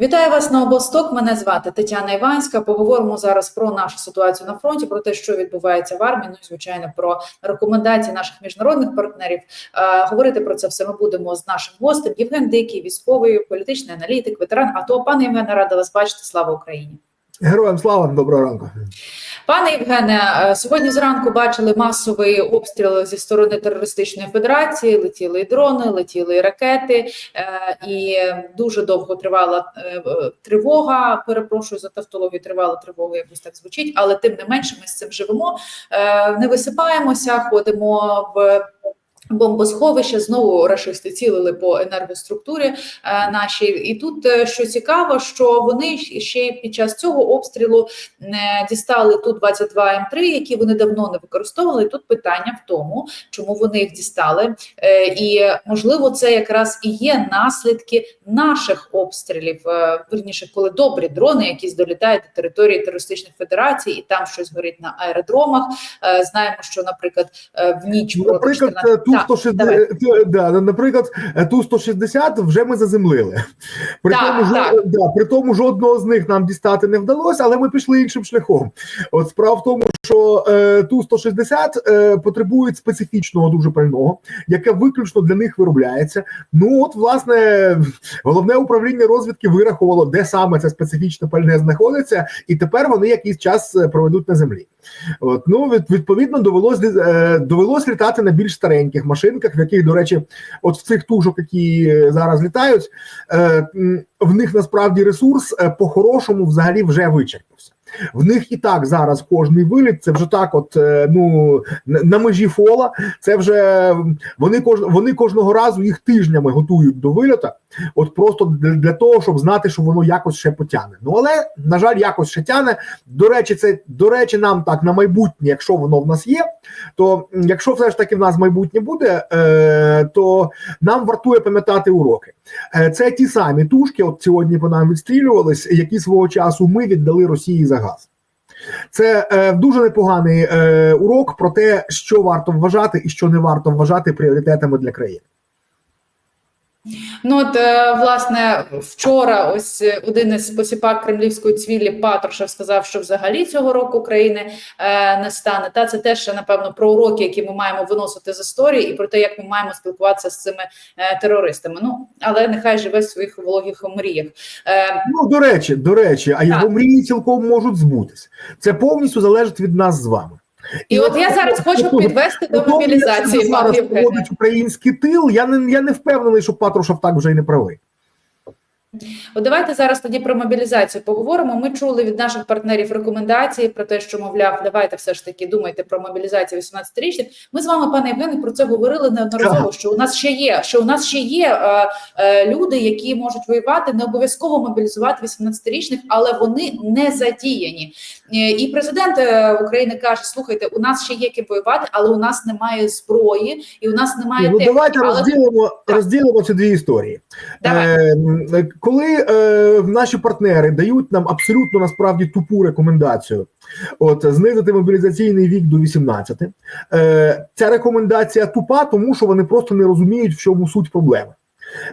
Вітаю вас на обосток. Мене звати Тетяна Іванська. Поговоримо зараз про нашу ситуацію на фронті, про те, що відбувається в армії. Ну і звичайно про рекомендації наших міжнародних партнерів. Е, говорити про це все ми будемо з нашим гостем. Євген Дикий, військовий, політичний аналітик, ветеран. АТО. пане Євгене, рада вас бачити. Слава Україні. Героям слава, доброго ранку. Пане Євгене, е, сьогодні зранку бачили масовий обстріл зі сторони терористичної федерації. Летіли і дрони, летіли і ракети, е, і дуже довго тривала е, тривога. Перепрошую за тавтологію, тривала тривога, якось так звучить, але тим не менше ми з цим живемо. Не висипаємося, ходимо в. Бомбосховище знову рашисти цілили по енергоструктурі е, нашій, і тут е, що цікаво, що вони ще під час цього обстрілу не дістали ту 22 М3, які вони давно не використовували. І Тут питання в тому, чому вони їх дістали, Е, і можливо, це якраз і є наслідки наших обстрілів. Е, Вірніше, коли добрі дрони, якісь долітають до території терористичних федерацій, і там щось горить на аеродромах. Е, Знаємо, що, наприклад, е, в ніч проти Наприклад, 14 ту 160, е, да, наприклад, ту 160 вже ми заземлили. При Так, тому, так. Да, при тому жодного з них нам дістати не вдалося, але ми пішли іншим шляхом. От справа в тому, що е, ту 160 е, потребують специфічного дуже пального, яке виключно для них виробляється. Ну от, власне, головне управління розвідки вирахувало, де саме це специфічне пальне знаходиться, і тепер вони якийсь час е, проведуть на землі. От ну від, відповідно довелось е, довелось літати на більш стареньких машинках, в яких, до речі, от в цих тужок, які е, зараз літають, е, в них насправді ресурс е, по-хорошому взагалі вже вичерпався. В них і так зараз кожний виліт, це вже так, от е, ну на межі фола. Це вже вони вони кожного разу їх тижнями готують до вильота, от просто для того, щоб знати, що воно якось ще потягне. Ну але на жаль, якось ще тягне. До речі, це до речі, нам так на майбутнє, якщо воно в нас є, то якщо все ж таки в нас майбутнє буде, е, то нам вартує пам'ятати уроки. Е, це ті самі тушки, от сьогодні по нам відстрілювались, які свого часу ми віддали Росії за газ. Це е, дуже непоганий е, урок про те, що варто вважати і що не варто вважати пріоритетами для країни. Ну от е, власне вчора, ось е, один із посіпак кремлівської цвілі Патрушев сказав, що взагалі цього року України е, не стане. Та це теж напевно про уроки, які ми маємо виносити з історії, і про те, як ми маємо спілкуватися з цими е, терористами. Ну але нехай живе в своїх вологих мріях. Е, Ну до речі, до речі, а його мрії цілком можуть збутись. Це повністю залежить від нас з вами. І от я зараз хочу підвести до мобілізації. зараз проводить український тил. Я не я не впевнений, що Патрушев так вже і не правий. От давайте зараз тоді про мобілізацію поговоримо. Ми чули від наших партнерів рекомендації про те, що мовляв, давайте все ж таки думайте про мобілізацію 18-річних. Ми з вами, пане Євгене, про це говорили неодноразово. Що у нас ще є, що у нас ще є е, е, люди, які можуть воювати, не обов'язково мобілізувати 18-річних, але вони не задіяні. Е, І президент е, України каже: слухайте, у нас ще є ким воювати, але у нас немає зброї, і у нас немає Ну техніки. давайте Але- розділимо Так. розділимо ці дві історії. Давай. Е, коли е, наші партнери дають нам абсолютно насправді тупу рекомендацію, от знизити мобілізаційний вік до 18, е, ця рекомендація тупа, тому що вони просто не розуміють, в чому суть проблеми.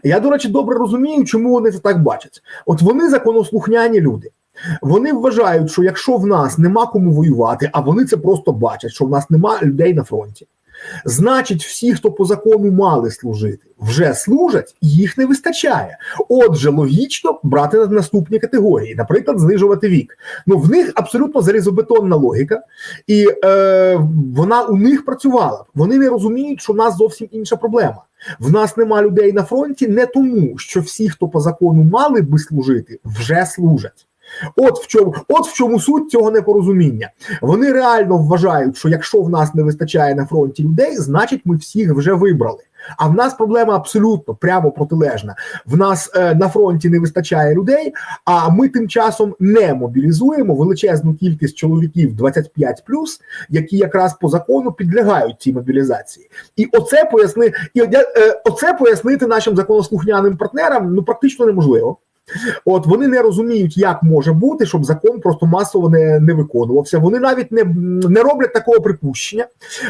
Я, до речі, добре розумію, чому вони це так бачать. От вони законослухняні люди. Вони вважають, що якщо в нас нема кому воювати, а вони це просто бачать, що в нас нема людей на фронті. Значить, всі, хто по закону мали служити, вже служать, і їх не вистачає. Отже, логічно брати на наступні категорії, наприклад, знижувати вік. Ну в них абсолютно залізобетонна логіка, і е, вона у них працювала. Вони не розуміють, що в нас зовсім інша проблема. В нас нема людей на фронті не тому, що всі, хто по закону мали би служити, вже служать. От в чому, от в чому суть цього непорозуміння. Вони реально вважають, що якщо в нас не вистачає на фронті людей, значить ми всіх вже вибрали. А в нас проблема абсолютно прямо протилежна. В нас е, на фронті не вистачає людей, а ми тим часом не мобілізуємо величезну кількість чоловіків 25+, які якраз по закону підлягають цій мобілізації. І оце поясни, і е, оце пояснити нашим законослухняним партнерам ну практично неможливо. От вони не розуміють, як може бути, щоб закон просто масово не, не виконувався. Вони навіть не, не роблять такого припущення.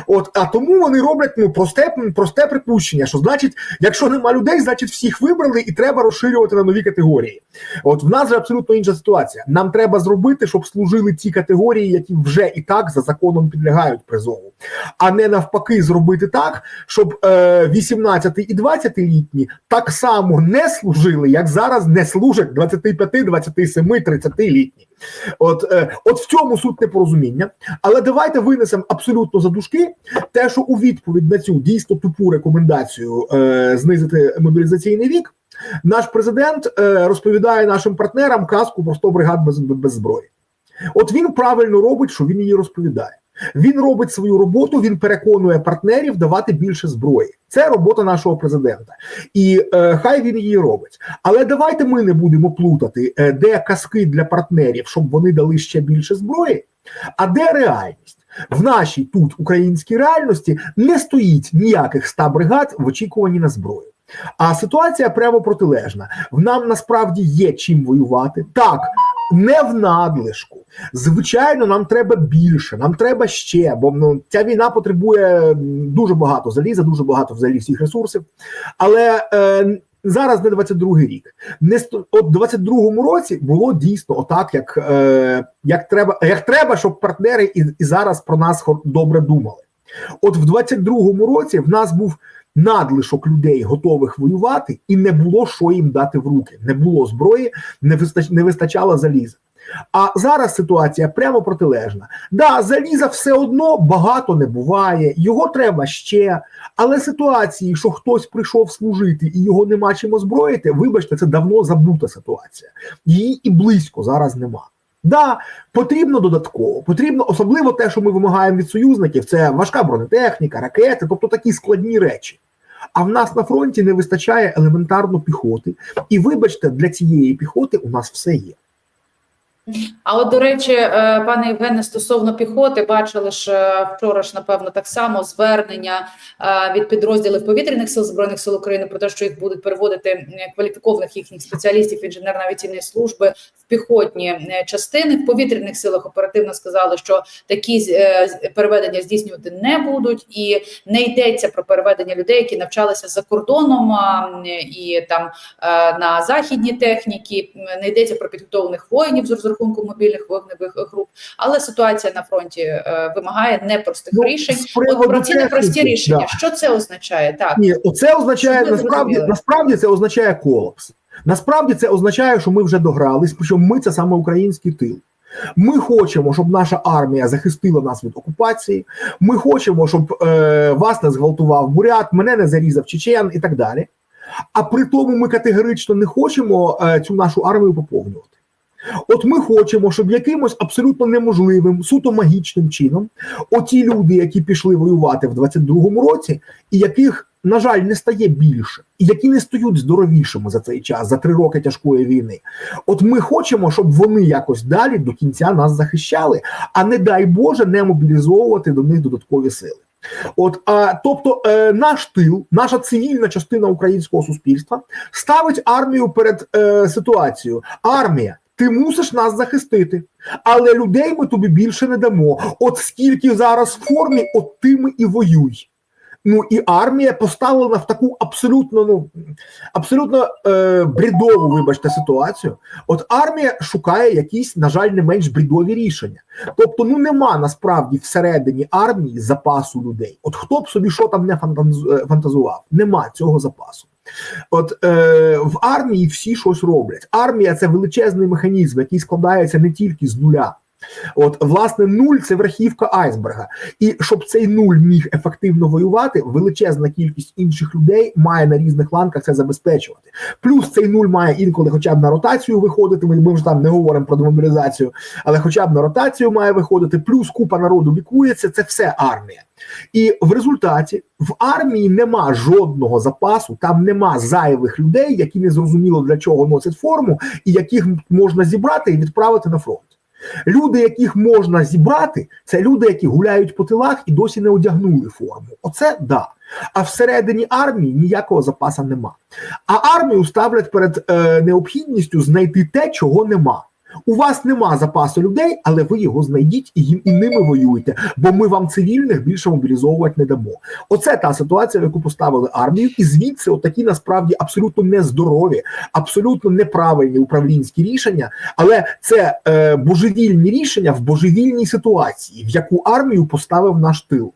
От а тому вони роблять ну просте, просте припущення, що значить, якщо нема людей, значить всіх вибрали і треба розширювати на нові категорії. От в нас же абсолютно інша ситуація. Нам треба зробити, щоб служили ті категорії, які вже і так за законом підлягають призову, а не навпаки, зробити так, щоб е, 18 і 20 літні так само не служили, як зараз не служать 25, 27, 30 літні. От, е, от в цьому суть непорозуміння. Але давайте винесемо абсолютно за дужки те, що у відповідь на цю дійсно тупу рекомендацію е, знизити мобілізаційний вік. Наш президент е, розповідає нашим партнерам казку про 100 бригад без, без зброї. От він правильно робить, що він її розповідає. Він робить свою роботу, він переконує партнерів давати більше зброї. Це робота нашого президента, і е, хай він її робить. Але давайте ми не будемо плутати, е, де казки для партнерів, щоб вони дали ще більше зброї, а де реальність. В нашій тут українській реальності не стоїть ніяких ста бригад в очікуванні на зброю. А ситуація прямо протилежна. В нам насправді є чим воювати. Так, не в надлишку. Звичайно, нам треба більше, нам треба ще, бо ну, ця війна потребує дуже багато заліза, дуже багато взагалі всіх ресурсів. Але е, зараз не 22-й рік. Не сто- от 22-му році було дійсно отак, як, е, як, треба, як треба, щоб партнери і, і зараз про нас добре думали. От в 22-му році в нас був надлишок людей, готових воювати, і не було що їм дати в руки. Не було зброї, не вистач, не вистачало заліза. А зараз ситуація прямо протилежна. Да, заліза все одно багато не буває, його треба ще. Але ситуації, що хтось прийшов служити і його нема чим озброїти, вибачте, це давно забута ситуація. Її і близько зараз нема. Да, потрібно додатково, потрібно особливо те, що ми вимагаємо від союзників, це важка бронетехніка, ракети, тобто такі складні речі. А в нас на фронті не вистачає елементарно піхоти. І вибачте, для цієї піхоти у нас все є. А от, до речі, е, пане Євгене, стосовно піхоти, бачили ж е, вчора ж, напевно, так само звернення е, від підрозділів повітряних сил збройних сил України про те, що їх будуть переводити кваліфікованих їхніх спеціалістів інженерно-авіаційної служби в піхотні е, частини. В повітряних силах оперативно сказали, що такі е, переведення здійснювати не будуть, і не йдеться про переведення людей, які навчалися за кордоном і там е, на західні техніки. Не йдеться про підготовлених воїнів з розрахунку мобільних вогневих груп, але ситуація на фронті вимагає непростих Ну, рішень. От про ці непрості рішення. да. Що це означає? Так Ні, оце означає насправді, насправді це означає колапс. Насправді це означає, що ми вже догрались, причому ми це саме український тил. Ми хочемо, щоб наша армія захистила нас від окупації. Ми хочемо, щоб е, вас не зґвалтував бурят, мене не зарізав чечен і так далі. А при тому ми категорично не хочемо е, цю нашу армію поповнювати. От ми хочемо, щоб якимось абсолютно неможливим, суто магічним чином, оті люди, які пішли воювати в 22-му році, і яких, на жаль, не стає більше, і які не стають здоровішими за цей час, за три роки тяжкої війни. От ми хочемо, щоб вони якось далі до кінця нас захищали, а не дай Боже не мобілізовувати до них додаткові сили. От, а, тобто, е, наш тил, наша цивільна частина українського суспільства ставить армію перед е, ситуацією. Армія, ти мусиш нас захистити, але людей ми тобі більше не дамо. От скільки зараз в формі, от тими і воюй. Ну і армія поставлена в таку абсолютно, ну абсолютно е, брідову, вибачте, ситуацію. От армія шукає якісь, на жаль, не менш брідові рішення. Тобто, ну нема насправді всередині армії запасу людей. От хто б собі що там не е, фантазував, нема цього запасу. От е, в армії всі щось роблять. Армія це величезний механізм, який складається не тільки з нуля. От, власне, нуль це верхівка айсберга. І щоб цей нуль міг ефективно воювати, величезна кількість інших людей має на різних ланках це забезпечувати. Плюс цей нуль має інколи хоча б на ротацію виходити. Ми, ми вже там не говоримо про демобілізацію, але хоча б на ротацію має виходити. Плюс купа народу лікується. Це все армія. І в результаті в армії нема жодного запасу, там нема зайвих людей, які не зрозуміло для чого носять форму, і яких можна зібрати і відправити на фронт. Люди, яких можна зібрати, це люди, які гуляють по тилах і досі не одягнули форму. Оце да. А всередині армії ніякого запаса нема. А армію ставлять перед е, необхідністю знайти те, чого нема. У вас нема запасу людей, але ви його знайдіть і, і ними воюєте, бо ми вам цивільних більше мобілізовувати не дамо. Оце та ситуація, в яку поставили армію, і звідси отакі насправді абсолютно нездорові, абсолютно неправильні управлінські рішення, але це е, божевільні рішення в божевільній ситуації, в яку армію поставив наш тил.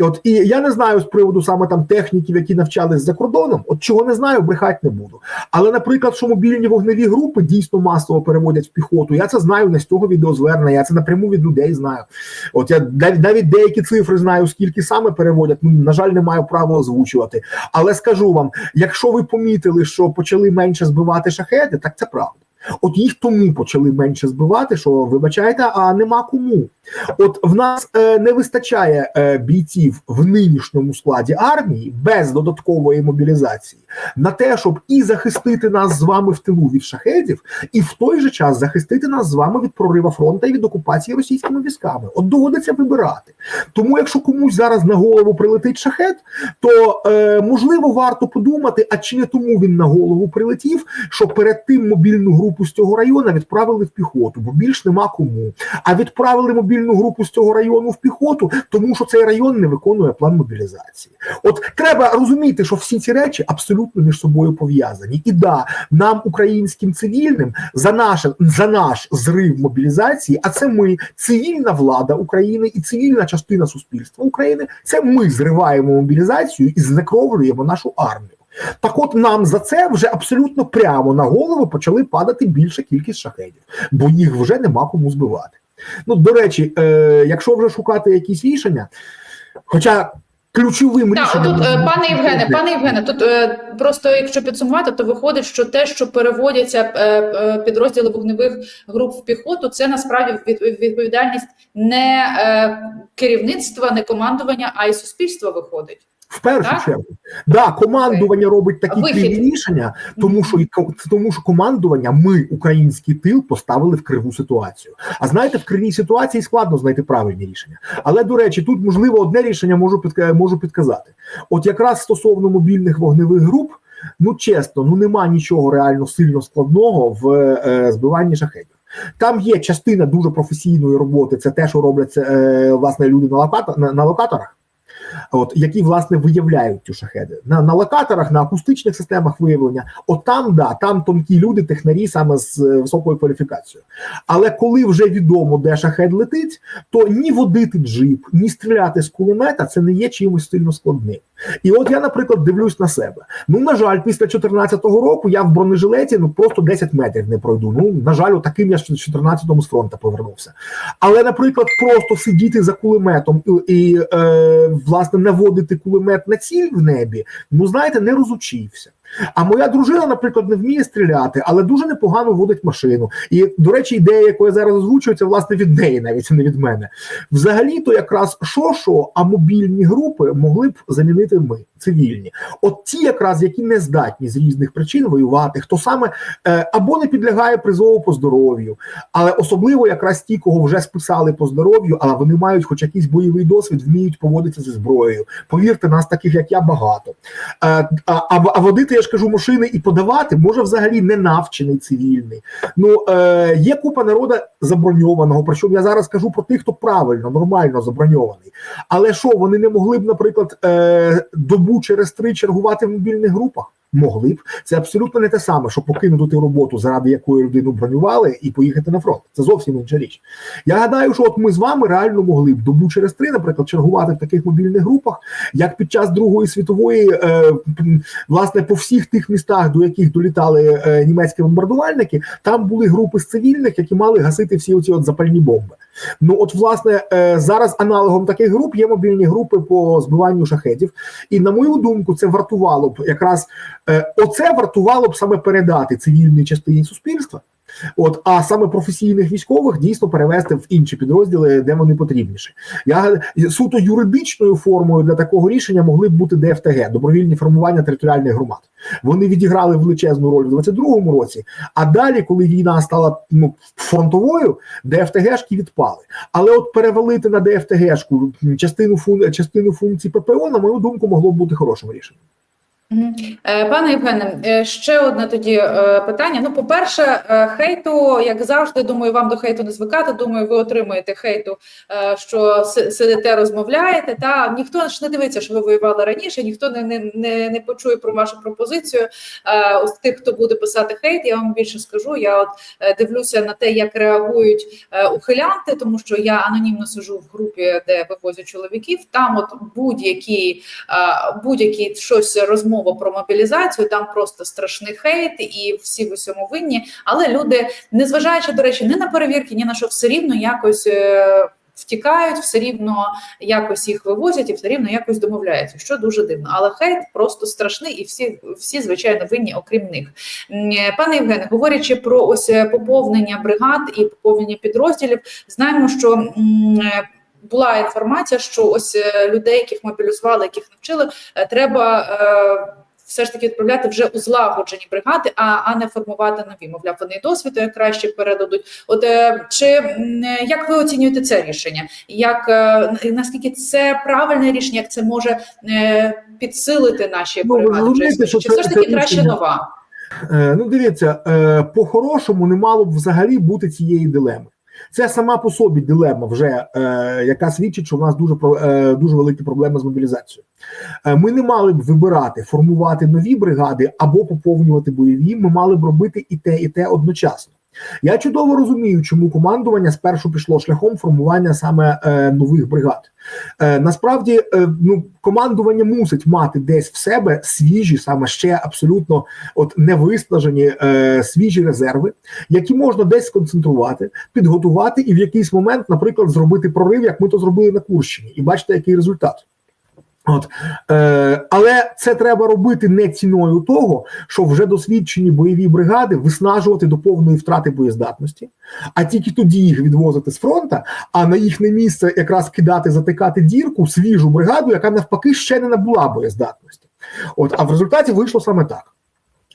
От і я не знаю з приводу саме там техніків, які навчались за кордоном. От чого не знаю, брехати не буду. Але, наприклад, що мобільні вогневі групи дійсно масово переводять в піхоту. Я це знаю не з цього відеозвернення, я це напряму від людей знаю. От я навіть, навіть деякі цифри знаю, скільки саме переводять. Ну на жаль, не маю права озвучувати. Але скажу вам, якщо ви помітили, що почали менше збивати шахеди, так це правда. От їх тому почали менше збивати, що вибачайте, а нема кому. От в нас е, не вистачає е, бійців в нинішньому складі армії без додаткової мобілізації на те, щоб і захистити нас з вами в тилу від шахедів, і в той же час захистити нас з вами від прорива фронту і від окупації російськими військами. От доводиться вибирати. Тому, якщо комусь зараз на голову прилетить шахет, то е, можливо варто подумати, а чи не тому він на голову прилетів, що перед тим мобільну групу з цього району відправили в піхоту, бо більш нема кому. А відправили мобільну групу з цього району в піхоту, тому що цей район не виконує план мобілізації. От треба розуміти, що всі ці речі абсолютно між собою пов'язані. І да, нам, українським цивільним, за наше за наш зрив мобілізації, а це ми, цивільна влада України і цивільна частина суспільства України. Це ми зриваємо мобілізацію і знекровлюємо нашу армію. Так от нам за це вже абсолютно прямо на голову почали падати більша кількість шахедів, бо їх вже нема кому збивати. Ну, до речі, е, якщо вже шукати якісь рішення, хоча ключовим Так, рішенням. тут, е, пане Євгене, пане Євгене, тут е, просто якщо підсумувати, то виходить, що те, що переводяться е, підрозділи вогневих груп в піхоту, це насправді від- відповідальність не керівництва, не командування, а й суспільства виходить. В першу Так? чергу, да, командування робить такі криві рішення, тому що тому, що командування, ми, український тил, поставили в криву ситуацію. А знаєте, в кривій ситуації складно знайти правильні рішення. Але до речі, тут можливо одне рішення можу можу підказати. От якраз стосовно мобільних вогневих груп, ну чесно, ну нема нічого реально сильно складного в е, збиванні шахетів. Там є частина дуже професійної роботи. Це те, що роблять е, власне люди на, локатор, на, на локаторах. От які власне виявляють ті шахеди на, на локаторах, на акустичних системах виявлення. От там, да, там тонкі люди, технарі саме з е, високою кваліфікацією. Але коли вже відомо, де шахет летить, то ні водити джип, ні стріляти з кулемета це не є чимось сильно складним. І от я, наприклад, дивлюсь на себе. Ну, на жаль, після 14-го року я в бронежилеті ну просто 10 метрів не пройду. Ну, на жаль, таким я в 14-му з фронту повернувся. Але, наприклад, просто сидіти за кулеметом і, і е, власне наводити кулемет на ціль в небі, ну знаєте, не розучився. А моя дружина, наприклад, не вміє стріляти, але дуже непогано водить машину. І, до речі, ідея, яку я зараз озвучую, це власне від неї, навіть не від мене. Взагалі, то якраз що, а мобільні групи могли б замінити ми, цивільні. От ті, якраз які не здатні з різних причин воювати, хто саме е, або не підлягає призову по здоров'ю, але особливо якраз ті, кого вже списали по здоров'ю, але вони мають хоч якийсь бойовий досвід, вміють поводитися зі зброєю. Повірте, нас таких як я багато. Е, а водити, я ж кажу, машини і подавати може взагалі не навчений цивільний. Ну е, є купа народу заброньованого. Причому я зараз кажу про тих, хто правильно, нормально заброньований. Але що вони не могли б, наприклад, е, добу через три чергувати в мобільних групах? Могли б це абсолютно не те саме, що покинути ту роботу, заради якої людину бронювали, і поїхати на фронт. Це зовсім інша річ. Я гадаю, що от ми з вами реально могли б добу через три, наприклад, чергувати в таких мобільних групах, як під час Другої світової, е, власне, по всіх тих містах, до яких долітали е, німецькі бомбардувальники, там були групи з цивільних, які мали гасити всі оці от запальні бомби. Ну от, власне, е, зараз аналогом таких груп є мобільні групи по збиванню шахетів. І на мою думку, це вартувало б якраз е, оце вартувало б саме передати цивільній частині суспільства. От, а саме професійних військових дійсно перевести в інші підрозділи, де вони потрібніші. Я суто юридичною формою для такого рішення могли б бути ДФТГ добровільні формування територіальних громад. Вони відіграли величезну роль у 22-му році. А далі, коли війна стала ну, фронтовою, ДФТГшки відпали. Але от перевалити на ДФТГшку частину фун... частину функцій ППО, на мою думку, могло б бути хорошим рішенням. Е, Пане Євгене, е, ще одне тоді е, питання. Ну, по-перше, хейту, як завжди, думаю, вам до хейту не звикати. Думаю, ви отримуєте хейту, що сидите, розмовляєте. Та ніхто ж не дивиться, що ви воювали раніше, ніхто не, не, не, не почує про вашу пропозицію. Ось тих, хто буде писати хейт, я вам більше скажу. Я от дивлюся на те, як реагують ухилянти, тому що я анонімно сижу в групі, де вивозять чоловіків. Там от будь-які будь-які щось розмова про мобілізацію, там просто страшний хейт, і всі в усьому винні. Але люди, незважаючи до речі, ні на перевірки, ні на що все рівно якось. е, Втікають, все рівно якось їх вивозять і все рівно якось домовляються, що дуже дивно. Але хейт просто страшний, і всі, всі звичайно винні, окрім них. Е, Пане Євгене, говорячи про ось е, поповнення бригад і поповнення підрозділів, знаємо, що м, була інформація, що ось е, людей, яких мобілізували, яких навчили, е, треба. е, Все ж таки відправляти вже у злагоджені бригади, а, а не формувати нові. Мовляв, вони досвіду як краще передадуть. От чи як ви оцінюєте це рішення? Як наскільки це правильне рішення? Як це може підсилити наші Ну, бригади? Вже що Чи все ж таки це краще рішення- нова? Ну, дивіться, по-хорошому не мало б взагалі бути цієї дилеми. Це сама по собі дилема, вже е, яка свідчить, що в нас дуже е, дуже великі проблеми з мобілізацією. Е, ми не мали б вибирати, формувати нові бригади або поповнювати бойові. Ми мали б робити і те, і те одночасно. Я чудово розумію, чому командування спершу пішло шляхом формування саме е, нових бригад. Е, насправді, е, ну командування мусить мати десь в себе свіжі, саме ще абсолютно от невиснажені е, свіжі резерви, які можна десь сконцентрувати, підготувати і в якийсь момент, наприклад, зробити прорив, як ми то зробили на Курщині, і бачите, який результат. От е, але це треба робити не ціною того, що вже досвідчені бойові бригади виснажувати до повної втрати боєздатності, а тільки тоді їх відвозити з фронта, а на їхнє місце якраз кидати, затикати дірку, свіжу бригаду, яка навпаки ще не набула боєздатності. От, а в результаті вийшло саме так.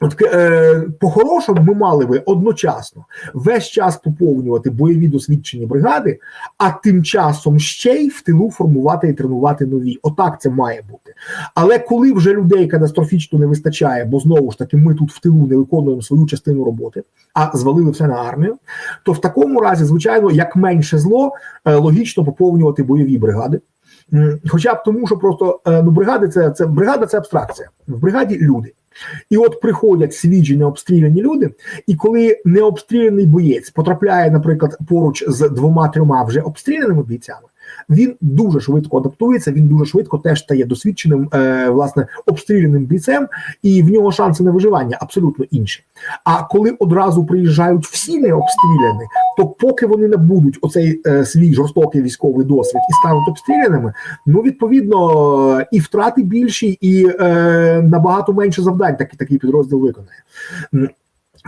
От е, по-хорошому ми мали би одночасно весь час поповнювати бойові досвідчені бригади, а тим часом ще й в тилу формувати і тренувати нові. Отак це має бути. Але коли вже людей катастрофічно не вистачає, бо знову ж таки ми тут в тилу не виконуємо свою частину роботи, а звалили все на армію, то в такому разі, звичайно, як менше зло, е, логічно поповнювати бойові бригади. М, Хоча б тому, що просто е, ну бригади це, це бригада це абстракція. В бригаді люди. І от приходять свіжі необстріляні люди, і коли необстріляний боєць потрапляє, наприклад, поруч з двома-трьома вже обстріляними бійцями, він дуже швидко адаптується, він дуже швидко теж стає досвідченим, е, власне, обстріляним бійцем, і в нього шанси на виживання абсолютно інші. А коли одразу приїжджають всі необстріляні, то поки вони не будуть оцей е, свій жорстокий військовий досвід і стануть обстріляними, ну відповідно і втрати більші, і е, набагато менше завдань такий такий підрозділ виконає.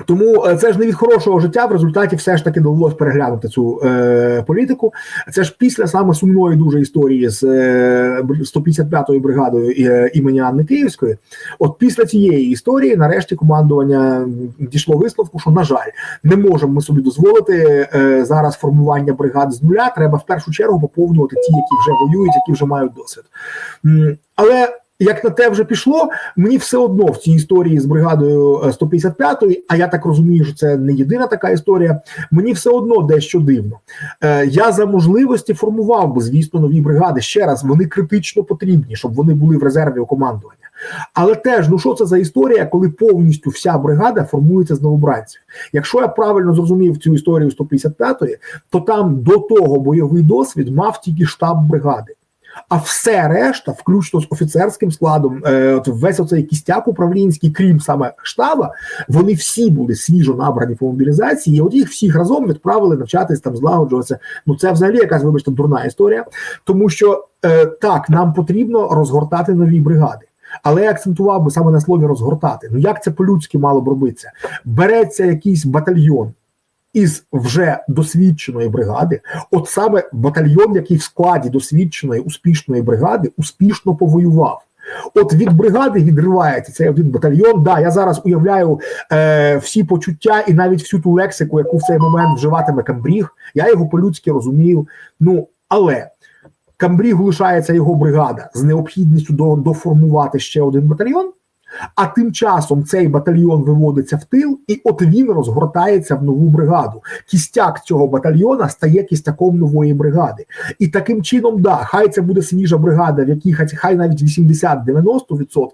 Тому е, це ж не від хорошого життя. В результаті все ж таки довелося переглянути цю е, політику. Це ж після саме сумної дуже історії з е, 155-ю бригадою е, імені Анни Київської. От після цієї історії, нарешті, командування дійшло висновку, що на жаль, не можемо ми собі дозволити е, зараз формування бригад з нуля. Треба в першу чергу поповнювати ті, які вже воюють, які вже мають досвід. Але як на те вже пішло, мені все одно в цій історії з бригадою е, 155-ї, а я так розумію, що це не єдина така історія. Мені все одно дещо дивно. Е, я за можливості формував би, звісно, нові бригади. Ще раз вони критично потрібні, щоб вони були в резерві у командування. Але теж, ну що це за історія, коли повністю вся бригада формується з новобранців? Якщо я правильно зрозумів цю історію 155-ї, то там до того бойовий досвід мав тільки штаб бригади. А все решта, включно з офіцерським складом, е, от весь оцей кістяк управлінський, крім саме штаба, вони всі були свіжо набрані по мобілізації. І от їх всіх разом відправили навчатись там, злагоджуватися. Ну це взагалі якась, вибачте, дурна історія, тому що е, так нам потрібно розгортати нові бригади. Але я акцентував би саме на слові розгортати. Ну як це по-людськи мало б робитися? Береться якийсь батальйон. Із вже досвідченої бригади, от саме батальйон, який в складі досвідченої успішної бригади, успішно повоював. От від бригади відривається цей один батальйон. Да, я зараз уявляю е, всі почуття і навіть всю ту лексику, яку в цей момент вживатиме Камбріг. Я його по-людськи розумію. Ну але Камбрігу лишається його бригада з необхідністю до, доформувати ще один батальйон. А тим часом цей батальйон виводиться в тил, і от він розгортається в нову бригаду. Кістяк цього батальйона стає кістяком нової бригади. І таким чином, да, хай це буде свіжа бригада, в якій хай, навіть 80-90%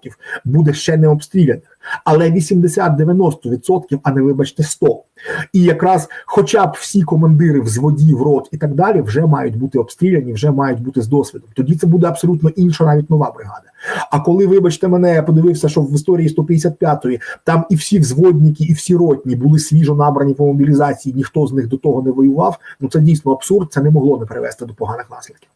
буде ще не обстріляних, але 80-90%, а не вибачте 100%. І якраз, хоча б всі командири взводів, рот і так далі, вже мають бути обстріляні, вже мають бути з досвідом. Тоді це буде абсолютно інша, навіть нова бригада. А коли, вибачте мене, я подивився, що в історії 155-ї там і всі взводники, і всі ротні були свіжо набрані по мобілізації, ніхто з них до того не воював. Ну це дійсно абсурд, це не могло не привести до поганих наслідків.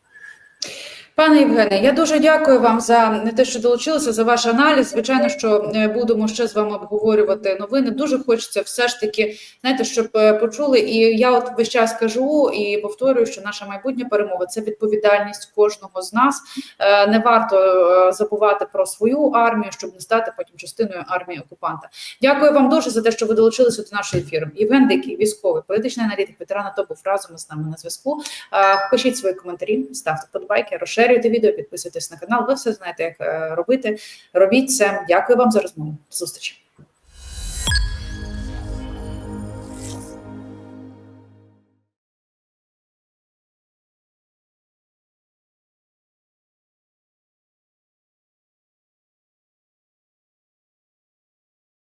Пане Євгене, я дуже дякую вам за те, що долучилися, за ваш аналіз. Звичайно, що е, будемо ще з вами обговорювати новини. Дуже хочеться все ж таки, знаєте, щоб е, почули. І я от весь час кажу і повторюю, що наша майбутня перемога це відповідальність кожного з нас. Е, Не варто забувати про свою армію, щоб не стати потім частиною армії окупанта. Дякую вам дуже за те, що ви долучилися до нашого ефіру. Євген Дикий, військовий, політичний аналітик, ветеран АТО був разом з нами на зв'язку. Пишіть свої коментарі, ставте подобайки, розширюйте відео, підписуйтесь на канал. Ви все знаєте, як е, робити. Робіть це. Дякую вам за розмову. Зустрічі.